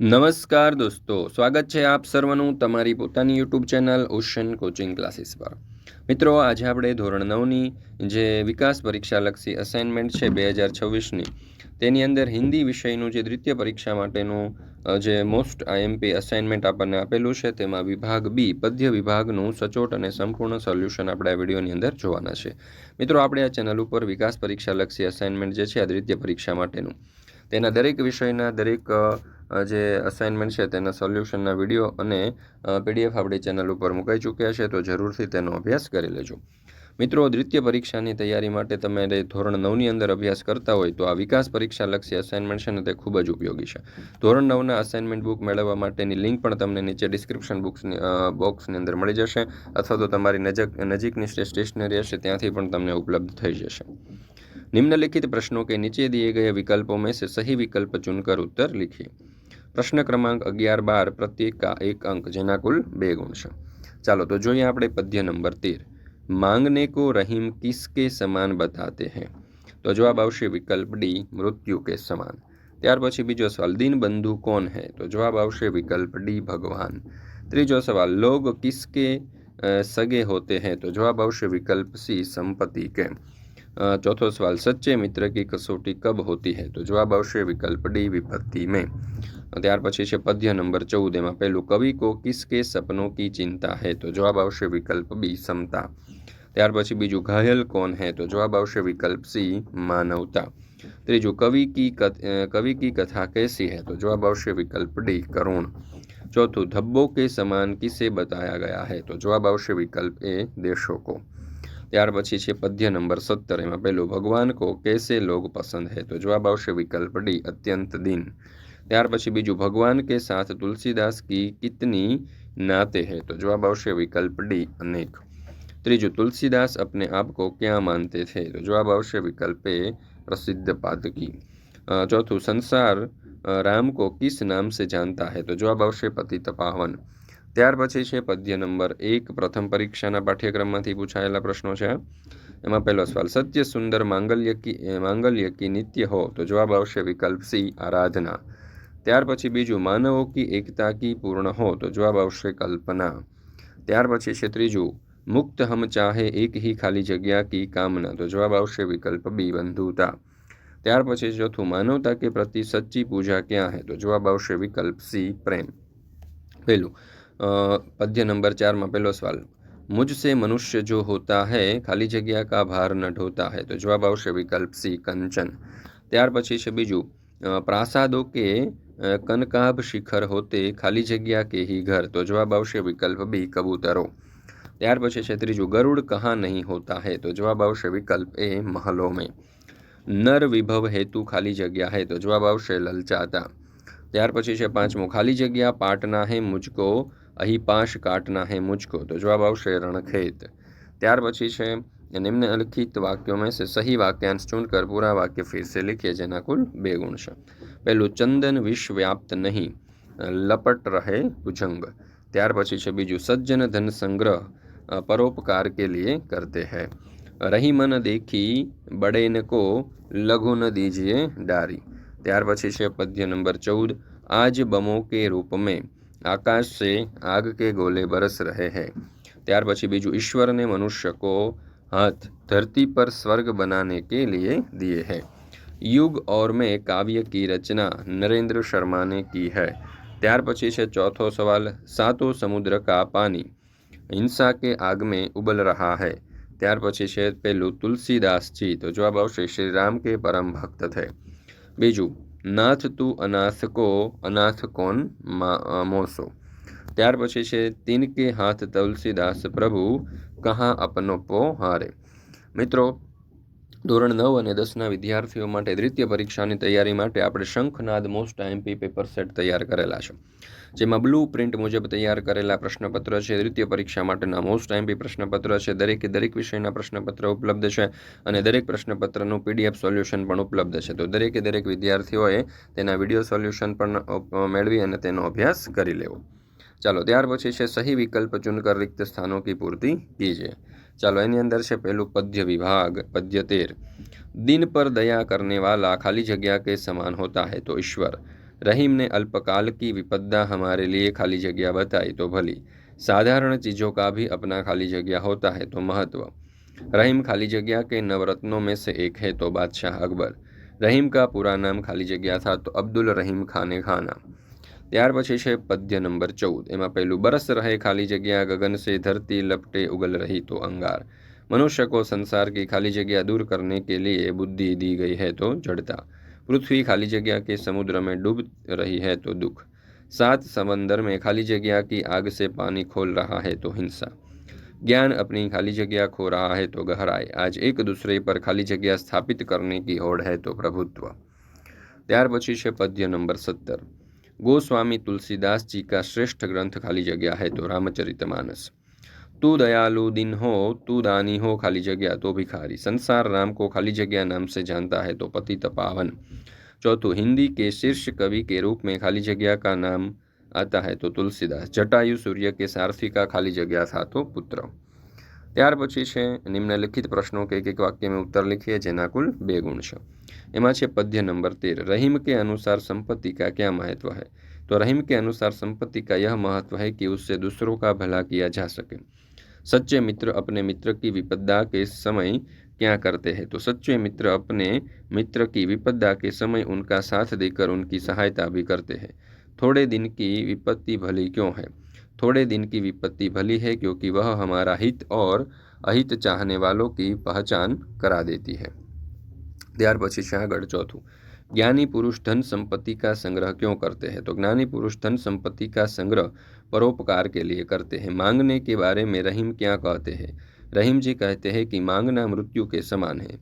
નમસ્કાર દોસ્તો, સ્વાગત છે આપ સર્વનું તમારી પોતાની YouTube channel ocean coaching classes પર. મિત્રો, આજે આપણે ધોરણ નવની જે વિકાસ પરીક્ષાલક્ષી અસાઇનમેન્ટ છે બે હજાર છવ્વીસની, તેની અંદર હિન્દી વિષયનું જે દ્વિતીય પરીક્ષા માટેનું જે મોસ્ટ આઈએમપી અસાઇનમેન્ટ આપણને આપેલું છે, તેમાં વિભાગ બી પદ્ય વિભાગનું સચોટ અને સંપૂર્ણ સોલ્યુશન આપણે આ વિડીયોની અંદર જોવાના છે. મિત્રો, આપણે આ ચેનલ ઉપર વિકાસ પરીક્ષાલક્ષી અસાઇનમેન્ટ જે છે, આ દ્વિતીય પરીક્ષા માટેનું, તેના દરેક વિષયના દરેક જે અસાઇનમેન્ટ છે તેના સોલ્યુશનના વીડિયો અને પીડીએફ આપણી ચેનલ ઉપર મુકાઈ ચૂક્યા છે, તો જરૂરથી તેનો અભ્યાસ કરી લેજો. મિત્રો, દ્વિતીય પરીક્ષાની તૈયારી માટે તમે ધોરણ નવની અંદર અભ્યાસ કરતા હોય, તો આ વિકાસ પરીક્ષા લક્ષી અસાઇનમેન્ટ છે ને તે ખૂબ જ ઉપયોગી છે. ધોરણ નવના અસાઇનમેન્ટ બુક મેળવવા માટેની લિંક પણ તમને નીચે ડિસ્ક્રિપ્શન બુક્સની બોક્સની અંદર મળી જશે, અથવા તો તમારી નજક, નજીકની સ્ટેશનરી હશે ત્યાંથી પણ તમને ઉપલબ્ધ થઈ જશે. નિમ્નલિખિત પ્રશ્નો કે નીચે દિએ ગયા વિકલ્પો મેં સહી વિકલ્પ ચુનકર ઉત્તર લિખીએ. પ્રશ્ન ક્રમાંક અગિયાર બાર પ્રત્યેક એક અંક જેના કુલ બે ગુણ છે ચાલો તો જોઈએ આપણે પદ્ય નંબર તેર માંગને કો રહીમ કિસકે સમાન બતાતે હૈ તો જવાબ આવશે વિકલ્પ ડી મૃત્યુ કે સમાન ત્યાર પછી બીજો સવાલ દિન બંધુ કોણ હૈ તો જવાબ આવશે વિકલ્પ ડી ભગવાન ત્રીજો સવાલ લોગ કિસકે સગે હોતે હૈ તો જવાબ આવશે વિકલ્પ સી સંપત્તિ કે ચોથો સવાલ સચ્ચે મિત્ર કી કસોટી કબ હોતી હૈ તો જવાબ આવશે વિકલ્પ ડી વિપત્તિ મેં ત્યાર પછી છે પદ્ય નંબર ચૌદ એમાં પહેલું કવિ કો કિસકે સપનો કી ચિંતા હે તો જવાબ આવશે વિકલ્પ બી સમતા ત્યાર પછી બીજું ઘાયલ કોણ હે તો જવાબ આવશે વિકલ્પ સી માનવતા ત્રીજું કવિ કી કવિ કી કથા કેસી હે તો જવાબ આવશે વિકલ્પ ડી કરુણ ચોથું ધબ્બો કે સમાન કિસે બતાયા ગયા હે તો જવાબ આવશે વિકલ્પ એ દેશો કો ત્યાર પછી છે પદ્ય નંબર સત્તર એમાં પહેલું ભગવાન કો કેસે લોગ પસંદ હે તો જવાબ આવશે વિકલ્પ ડી અત્યંત દિન ત્યાર પછી બીજું ભગવાન કે સાથ તુલસીદાસ કી કિતની નાતે હે તો જવાબ આવશે વિકલ્પ ડી અનેક ત્રીજું તુલસીદાસ અપને આપકો ક્યાં માનતે થે તો જવાબ આવશે વિકલ્પ એ પ્રસિદ્ધ પાદકી ચોથું સંસાર રામ કો કિસ નામ સે જાનતા હે તો જવાબ આવશે પતિ તપાવન ત્યાર પછી છે પદ્ય નંબર એક પ્રથમ પરીક્ષાના પાઠ્યક્રમમાંથી પૂછાયેલા પ્રશ્નો છે એમાં પહેલો સવાલ સત્ય સુંદર માંગલ્ય કી માંગલ્ય કી નિત્ય હો તો જવાબ આવશે વિકલ્પ સી આરાધના ત્યાર પછી બીજું માનવો કી એકતા કી પૂર્ણ હો તો જવાબ આવશે કલ્પના ત્યાર પછી છે ત્રીજું મુક્ત હમ ચાહે એક હી ખાલી જગ્યા કી કામના તો જવાબ આવશે વિકલ્પ બી બંધુતા ત્યાર પછી ચોથું માનવતા કે પ્રતિ સચ્ચી પૂજા ક્યાં હે તો જવાબ આવશે વિકલ્પ સી પ્રેમ પહેલું પદ્ય નંબર ચારમાં પહેલો સવાલ મુજસે મનુષ્ય જો હોતા હૈ ખાલી જગ્યા કા ભાર ન ઢોતા હૈ તો જવાબ આવશે વિકલ્પ સી કંચન ત્યાર પછી છે બીજું પ્રાસાદો કે कनकाभ शिखर होते खाली जगह के ही घर तो जवाब विकल्प बी, कबूतरो। त्यार तीजू गरुड़ कहाँ नहीं होता है तो जवाब विकल्प ए, महलों में। नर विभव हेतु खाली जगह है तो जवाब ललचाता। त्यार पी से पांचमो, खाली जगह पाटना है मुझको, अही पाश काटना है मुझको तो जवाब रणखेत। त्यार पी से निम्न लिखित वाक्यों में से सही वाक्यांश चुनकर पूरा वक्य फिर से लिखिए, जेना कुल बेगुण है પહેલું ચંદન વિશ્વ વ્યાપ્ત નહીં લપટ રહે ભુજંગ ત્યાર પછી છે બીજું સજ્જન ધન સંગ્રહ परोपकार के लिए करते हैं रही मन देखी बड़े न को लघु न दीजिए डारी ત્યાર પછી છે પદ્ય નંબર ચૌદ आज बमों के रूप में आकाश से आग के गोले बरस रहे हैं ત્યાર પછી બીજું ईश्वर ने मनुष्य को हाथ धरती पर स्वर्ग बनाने के लिए दिए युग और में काव्य की रचना नरेंद्र शर्मा ने की है। त्यार पची से चौथो सवाल, सातो समुद्र का पानी, हिंसा के आग में उबल रहा है। त्यार पची से पहलू तुलसीदास जी तो जवाब आवश्यक श्री राम के परम भक्त थे। बीजू, नाथ तू अनाथ को, अनाथ कौन मोसो? त्यार पची से तीन के हाथ तुलसीदास प्रभु, कहाँ अपनों पो हारे? मित्रों ધોરણ નવ અને દસના વિદ્યાર્થીઓ માટે દ્વિતીય પરીક્ષાની તૈયારી માટે આપણે Shankhnad most IMP paper set તૈયાર કરેલા છે. જેમાં બ્લુ પ્રિન્ટ મુજબ તૈયાર કરેલા પ્રશ્નપત્ર છે. દ્વિતીય પરીક્ષા માટેના મોસ્ટ આઈએમપી પ્રશ્નપત્ર છે. દરેકે દરેક વિષયના પ્રશ્નપત્ર ઉપલબ્ધ છે અને દરેક પ્રશ્નપત્રનું પીડીએફ સોલ્યુશન પણ ઉપલબ્ધ છે. તો દરેકે દરેક વિદ્યાર્થીઓએ તેના વીડિયો સોલ્યુશન પણ મેળવી અને તેનો અભ્યાસ કરી લેવો. ચાલો, ત્યાર પછી છે સહી વિકલ્પ ચુનકર રિક્ત સ્થાનો કી પૂર્તિ કીજીએ ચાલો એની અંદર છે પહેલું પદ્ય વિભાગ પદ્ય તેર दिन पर दया करने वाला खाली जगह के समान होता है तो ईश्वर रहीम ने अल्पकाल की विपदा हमारे लिए खाली जगह बताई तो भली साधारण चीज़ों का भी अपना खाली जगह होता है तो महत्व रहीम खाली जगह के नवरत्नों में से एक है तो बादशाह अकबर रहीम का पूरा नाम खाली जगह था तो अब्दुल रहीम खाने खाना ત્યાર પછી છે પદ્ય નંબર ચૌદ એમાં પહેલું બરસ રહે खाली जगह गगन से धरती लपटे उगल रही तो अंगार मनुष्य को संसार की खाली जगह दूर करने के लिए बुद्धि दी गई है तो जड़ता पृथ्वी खाली जगह के समुद्र में डूब रही है तो दुख सात समंदर में खाली जगह की आग से पानी खोल रहा है तो हिंसा ज्ञान अपनी खाली जगह खो रहा है तो गहराई आज एक दूसरे पर खाली जगह स्थापित करने की होड़ है तो प्रभुत्व ત્યાર પછી છે પદ્ય નંબર સત્તર गोस्वामी तुलसीदास जी का श्रेष्ठ ग्रंथ खाली जगह है तो रामचरितमानस तू दयालु दिन हो, तू दानी हो खाली जगह तो भिखारी। संसार राम को खाली जगह नाम से जानता है तो पति तपावन चौथो, हिंदी के शीर्ष कवि के रूप में खाली जगह का नाम आता है तो तुलसीदास। जटायु सूर्य के सारथी का खाली जगह था तो पुत्र। ત્યાર પછી છે નિમ્નલિખિત પ્રશ્નો કે એક એક વાક્ય में उत्तर लिखिए જેના કુલ બે ગુણ છે એમાં છે पद्य नंबर तेर रहीम के अनुसार संपत्ति का क्या महत्व है तो रहीम के अनुसार संपत्ति का यह महत्व है कि उससे दूसरों का भला किया जा सके सच्चे मित्र अपने मित्र की विपदा के समय क्या करते हैं तो सच्चे मित्र अपने मित्र की विपदा के समय उनका साथ देकर उनकी सहायता भी करते हैं थोड़े दिन की विपत्ति भली क्यों है थोड़े दिन की विपत्ति भली है क्योंकि वह हमारा हित और अहित चाहने वालों की पहचान करा देती है ત્યાર પછી છે આગળ ચોથું ज्ञानी पुरुष धन संपत्ति का संग्रह क्यों करते हैं तो ज्ञानी पुरुष धन संपत्ति का संग्रह परोपकार के लिए करते हैं मांगने के बारे में रहीम क्या कहते हैं रहीम जी कहते हैं कि मांगना मृत्यु के समान है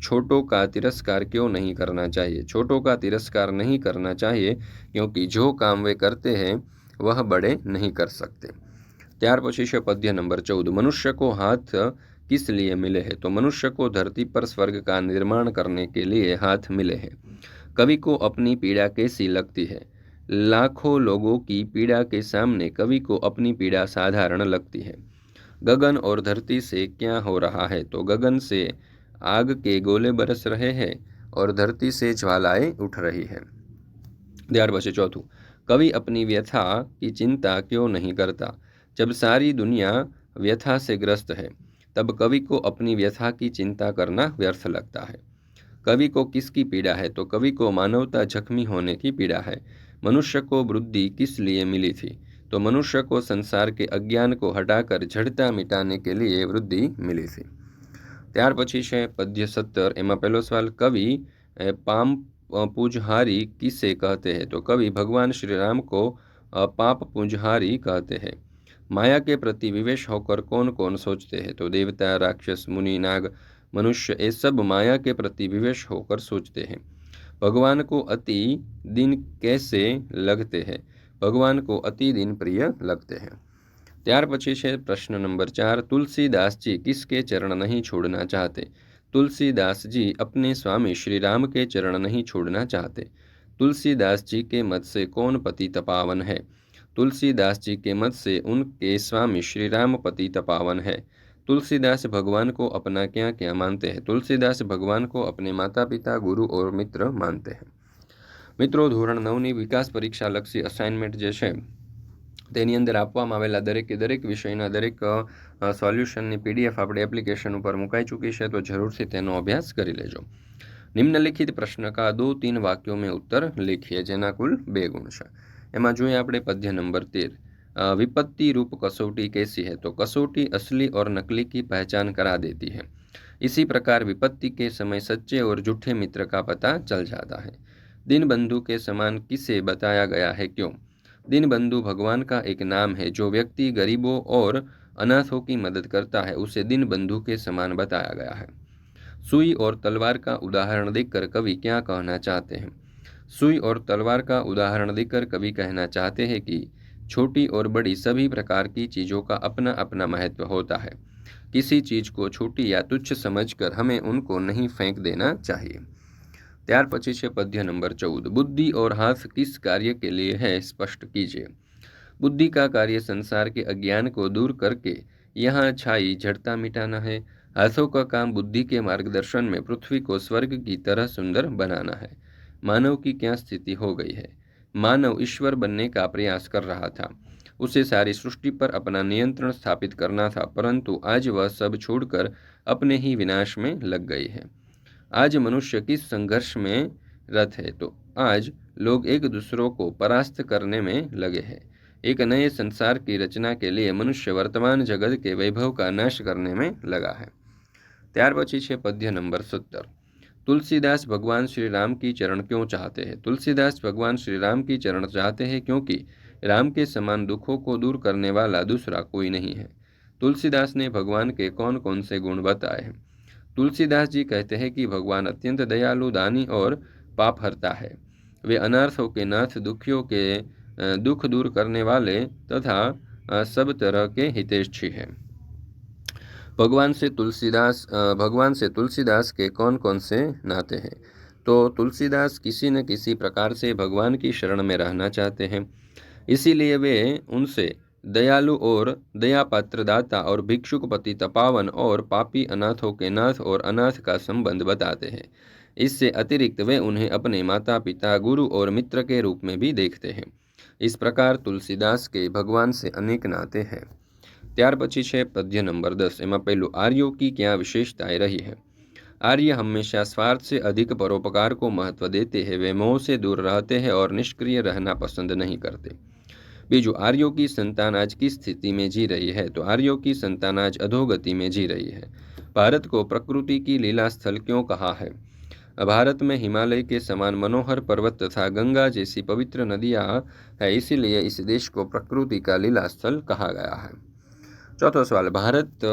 छोटों का तिरस्कार क्यों नहीं करना चाहिए छोटों का तिरस्कार नहीं करना चाहिए क्योंकि जो काम वे करते हैं वह बड़े नहीं कर सकते। त्यार है पद्य नंबर चौदह, मनुष्य को हाथ किस लिए मिले हैं? तो मनुष्य को धरती पर स्वर्ग का निर्माण करने के लिए हाथ मिले हैं। कवि को अपनी पीड़ा कैसी लगती है? लाखों लोगों की पीड़ा के सामने कवि को अपनी पीड़ा साधारण लगती है। गगन और धरती से क्या हो रहा है? तो गगन से आग के गोले बरस रहे हैं और धरती से ज्वालाएँ उठ रही है। चौथू कवि अपनी व्यथा की चिंता क्यों नहीं करता जब सारी दुनिया व्यथा से ग्रस्त है तब कवि को अपनी व्यथा की चिंता करना व्यर्थ लगता है कवि को किसकी पीड़ा है तो कवि को मानवता जख्मी होने की पीड़ा है मनुष्य को वृद्धि किस लिए मिली थी तो मनुष्य को संसार के अज्ञान को हटाकर जड़ता मिटाने के लिए वृद्धि मिली थी ત્યાર પછી છે પદ્ય સત્તર એમાં પહેલો સવાલ કવિ પામ पूजहारी किसे कहते हैं? तो कवि भगवान श्री राम को पाप पूजहारी कहते हैं। माया के प्रति विवेश होकर कौन कौन सोचते हैं? तो देवता, राक्षस, मुनि, नाग, मनुष्य, ये सब माया के प्रति विवेश होकर सोचते हैं। भगवान को अति दिन कैसे लगते हैं? भगवान को अति दिन प्रिय लगते हैं। त्यार पी है प्रश्न नंबर चार, तुलसीदास जी किसके चरण नहीं छोड़ना चाहते? तुलसीदास जी अपने स्वामी श्री राम के चरण नहीं छोड़ना चाहते। तुलसीदास जी के मत से कौन पति तपावन है? तुलसीदास जी के मत से उनके स्वामी श्री राम पति तपावन है। तुलसीदास भगवान को अपना क्या क्या मानते हैं? तुलसीदास भगवान को अपने माता पिता गुरु और मित्र मानते हैं। मित्रों, धोरण नवनी विकास परीक्षा लक्षी असाइनमेंट जैसे તેની અંદર આપવામાં આવેલા દરેકે દરેક વિષયના દરેક સોલ્યુશનની પીડીએફ આપણે એપ્લિકેશન ઉપર મુકાઈ ચૂકી છે તો જરૂરથી તેનો અભ્યાસ કરી લેજો નિમ્નલિખિત પ્રશ્ન કા દો તીન વાક્યો મેં ઉત્તર लिखिए જેના કુલ બે ગુણ છે એમાં જોઈએ આપણે પદ્ય નંબર તેર विपत्ति रूप कसौटी कैसी है तो कसौटी असली और नकली की पहचान करा देती है इसी प्रकार विपत्ति के समय सच्चे और झूठे मित्र का पता चल जाता है दिन बंधु के समान किसे बताया गया है क्यों दीनबंधु भगवान का एक नाम है, जो व्यक्ति गरीबों और अनाथों की मदद करता है, उसे दिन बंधु के समान बताया गया है। सुई और तलवार का उदाहरण देकर कवि क्या कहना चाहते हैं? सुई और तलवार का उदाहरण देकर कवि कहना चाहते हैं कि छोटी और बड़ी सभी प्रकार की चीज़ों का अपना अपना महत्व होता है। किसी चीज़ को छोटी या तुच्छ समझकर हमें उनको नहीं फेंक देना चाहिए। ત્યાર પછી છે પદ્ય नंबर चौदह बुद्धि और हाथ किस कार्य के लिए है स्पष्ट कीजिए बुद्धि का कार्य संसार के अज्ञान को दूर करके यहाँ छाई जड़ता मिटाना है हाथों का काम बुद्धि के मार्गदर्शन में पृथ्वी को स्वर्ग की तरह सुंदर बनाना है मानव की क्या स्थिति हो गई है मानव ईश्वर बनने का प्रयास कर रहा था उसे सारी सृष्टि पर अपना नियंत्रण स्थापित करना था परंतु आज वह सब छोड़कर अपने ही विनाश में लग गई है आज मनुष्य किस संघर्ष में रथ है तो आज लोग एक दूसरों को परास्त करने में लगे हैं एक नए संसार की रचना के लिए मनुष्य वर्तमान जगत के वैभव का नाश करने में लगा है ત્યાર પછી છે પદ્ય નંબર સત્તર तुलसीदास भगवान श्री राम की चरण क्यों चाहते हैं तुलसीदास भगवान श्री राम की चरण चाहते हैं क्योंकि राम के समान दुखों को दूर करने वाला दूसरा कोई नहीं है तुलसीदास ने भगवान के कौन कौन से गुण बताए हैं तुलसीदास जी कहते हैं कि भगवान अत्यंत दयालु, दानी और पाप हरता है। वे अनार्थों के नाथ, दुखियों के दुख दूर करने वाले तथा सब तरह के हितेशी हैं। भगवान से तुलसीदास भगवान से तुलसीदास के कौन कौन से नाते हैं? तो तुलसीदास किसी न किसी प्रकार से भगवान की शरण में रहना चाहते हैं। इसीलिए वे उनसे दयालु और दया पात्र दाता और भिक्षुक पति तपावन और पापी अनाथों के नाथ और अनाथ का संबंध बताते हैं इससे अतिरिक्त वे उन्हें अपने माता पिता गुरु और मित्र के रूप में भी देखते हैं इस प्रकार तुलसीदास के भगवान से अनेक नाते हैं ત્યાર પછી છે પદ્ય નંબર દસ એમાં પહેલું आर्यों की क्या विशेषताएं रही है आर्य हमेशा स्वार्थ से अधिक परोपकार को महत्व देते हैं वे मोह से दूर रहते हैं और निष्क्रिय रहना पसंद नहीं करते बीजू, आर्यों की संतान आज की स्थिति में जी रही है? तो आर्यों की संतान आज अधोगति में जी रही है। भारत को प्रकृति की लीला स्थल क्यों कहा है? भारत में हिमालय के समान मनोहर पर्वत तथा गंगा जैसी पवित्र नदियाँ है, इसीलिए इस देश को प्रकृति का लीला स्थल कहा गया है। चौथा सवाल, भारत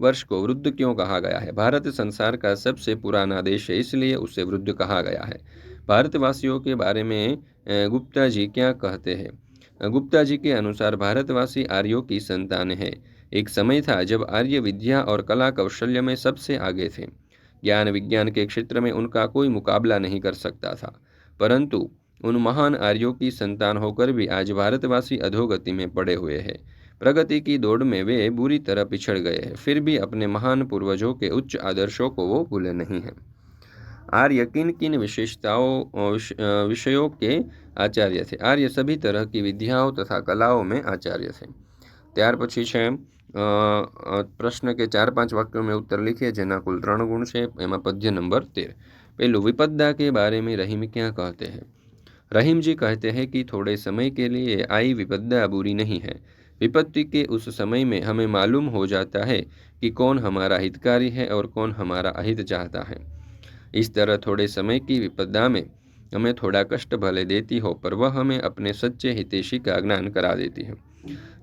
वर्ष को वृद्ध क्यों कहा गया है? भारत संसार का सबसे पुराना देश है, इसलिए उसे वृद्ध कहा गया है। भारतवासियों के बारे में गुप्ता जी क्या कहते हैं? गुप्ता जी के अनुसार भारतवासी आर्यों की संतान है। एक समय था जब आर्य विद्या और कला कौशल्य में सबसे आगे थे। ज्ञान विज्ञान के क्षेत्र में उनका कोई मुकाबला नहीं कर सकता था। परंतु उन महान आर्यों की संतान होकर भी आज भारतवासी अधोगति में पड़े हुए हैं। प्रगति की दौड़ में वे बुरी तरह पिछड़ गए हैं, फिर भी अपने महान पूर्वजों के उच्च आदर्शों को वो भूले नहीं हैं। आर्य किन किन विशेषताओं विषयों के आचार्य थे। आर्य सभी तरह की विद्याओं तथा कलाओं में आचार्य थे। त्यार पी से प्रश्न के चार पाँच વાક્યો में उत्तर लिखिए जेना कुल ત્રણ गुण છે एम पद्य नंबर तेर। पहलू विपदा के बारे में रहीम क्या कहते हैं? रहीम जी कहते हैं कि थोड़े समय के लिए आई विपदा बुरी नहीं है। विपत्ति के उस समय में हमें मालूम हो जाता है कि कौन हमारा हितकारी है और कौन हमारा अहित चाहता है। इस तरह थोड़े समय की विपदा में हमें थोड़ा कष्ट भले देती हो, पर वह हमें अपने सच्चे हितेशी का ज्ञान करा देती है।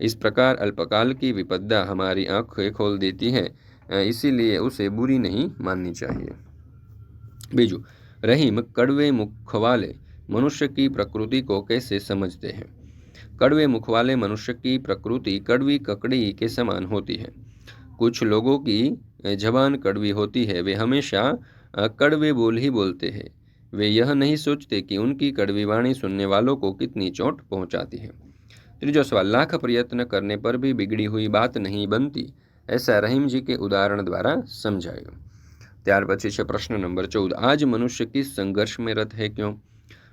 इस प्रकार अल्पकाल की विपदा हमारी आँखें खोल देती है इसीलिए उसे बुरी नहीं माननी चाहिए। बीजू, रहीम कड़वे मुख वाले मनुष्य की प्रकृति को कैसे समझते हैं? कड़वे मुख वाले मनुष्य की प्रकृति कड़वी ककड़ी के समान होती है। कुछ लोगों की जबान कड़वी होती है, वे हमेशा कड़वे बोल ही बोलते हैं। वे यह नहीं सोचते कि उनकी कड़वी वाणी सुनने वालों को कितनी चोट पहुंचाती है त्रीजो सवाल लाख प्रयत्न करने पर भी बिगड़ी हुई बात नहीं बनती ऐसा रहीम जी के उदाहरण द्वारा समझायो त्यार पी प्रश्न नंबर चौदह आज मनुष्य किस संघर्ष में रत है क्यों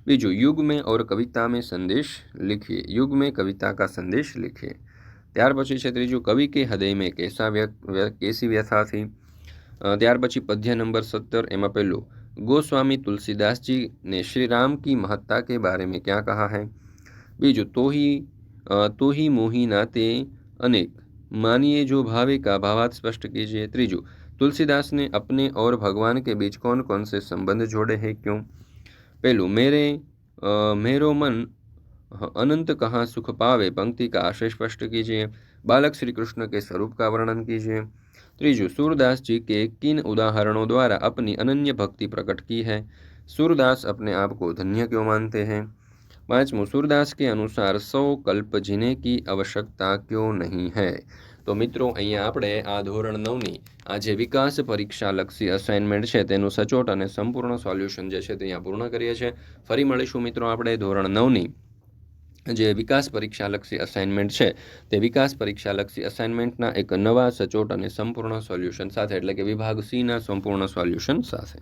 बीजू युग में और कविता में संदेश लिखिए युग में कविता का संदेश लिखिए ત્યાર પછી છે ત્રીજું કવિ કે હૃદય में कैसा कैसी व्यथा थी ત્યાર પછી पद्य नंबर सत्तर એમાં પહેલું गोस्वामी तुलसीदास जी ने श्री राम की महत्ता के बारे में क्या कहा है? बीजू तो ही तो ही मोही नाते अनेक। मानिए जो भावे का भावात स्पष्ट कीजिए। त्रीजू तुलसीदास ने अपने और भगवान के बीच कौन कौन से संबंध जोड़े हैं क्यों? पहलू मेरे आ, मेरो मन अनंत कहाँ सुख पावे? पंक्ति का आशय स्पष्ट कीजिए। बालक श्री कृष्ण के स्वरूप का वर्णन कीजिए। त्रिजु सूरदास जी के किन उदाहरणों द्वारा अपनी अनन्य भक्ति प्रकट की है सूरदास अपने आप को धन्य क्यों मानते हैं पांचवों सूरदास के अनुसार सौ कल्प जीने की आवश्यकता क्यों नहीं है તો મિત્રો અહીંયા આપણે આ ધોરણ નવની આ જે વિકાસ પરીક્ષાલક્ષી અસાઇનમેન્ટ છે તેનું સચોટ અને સંપૂર્ણ સોલ્યુશન જે છે તે અહીંયા પૂર્ણ કરીએ છીએ ફરી મળીશું મિત્રો આપણે ધોરણ નવની જે વિકાસ પરીક્ષાલક્ષી અસાઇનમેન્ટ છે, તે વિકાસ પરીક્ષાલક્ષી અસાઇનમેન્ટના એક નવા સચોટ અને સંપૂર્ણ સોલ્યુશન સાથે, એટલે કે વિભાગ સીના સંપૂર્ણ સોલ્યુશન સાથે.